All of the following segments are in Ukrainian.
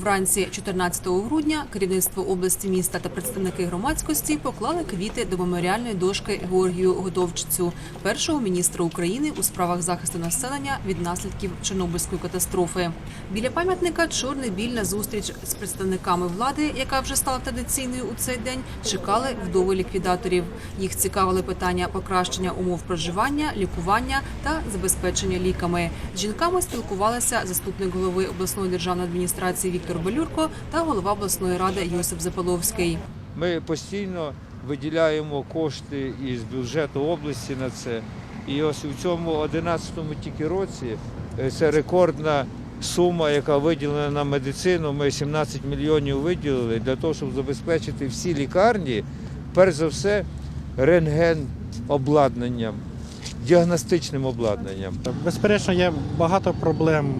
Вранці 14 грудня керівництво області міста та представники громадськості поклали квіти до меморіальної дошки Георгію Годовчицю, першого міністра України у справах захисту населення від наслідків Чорнобильської катастрофи. Біля пам'ятника чорний біль на зустріч з представниками влади, яка вже стала традиційною у цей день, чекали вдови ліквідаторів. Їх цікавили питання покращення умов проживання, лікування та забезпечення ліками. З жінками спілкувалися заступник голови обласної державної адміністрації Віктор Белюрко та голова обласної ради Йосип Запаловський. Ми постійно виділяємо кошти із бюджету області на це. І ось у цьому 11-му тільки році е, це рекордна сума, яка виділена на медицину. Ми 17 мільйонів виділили для того, щоб забезпечити всі лікарні, перш за все, рентген обладнанням, діагностичним обладнанням. Безперечно, є багато проблем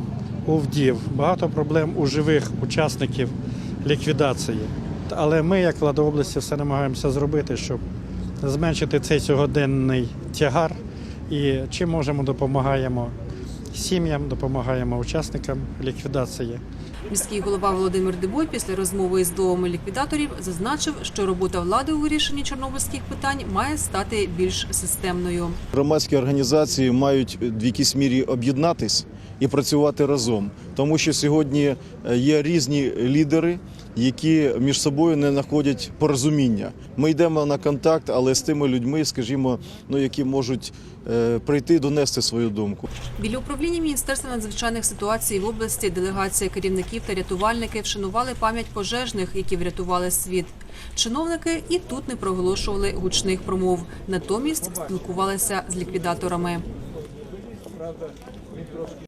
у вдів, багато проблем у живих учасників ліквідації. Але ми, як влада області, все намагаємося зробити, щоб зменшити цей сьогоденний тягар. І чим можемо, допомагаємо сім'ям, допомагаємо учасникам ліквідації. Міський голова Володимир Дебой після розмови із вдовами ліквідаторів зазначив, що робота влади у вирішенні чорнобильських питань має стати більш системною. Громадські організації мають в якійсь мірі об'єднатись і працювати разом, тому що сьогодні е, є різні лідери, які між собою не знаходять порозуміння. Ми йдемо на контакт, але з тими людьми, скажімо, ну які можуть е, прийти донести свою думку. Біля управління Міністерства надзвичайних ситуацій в області делегація керівників та рятувальники вшанували пам'ять пожежних, які врятували світ. Чиновники і тут не проголошували гучних промов, натомість спілкувалися з ліквідаторами.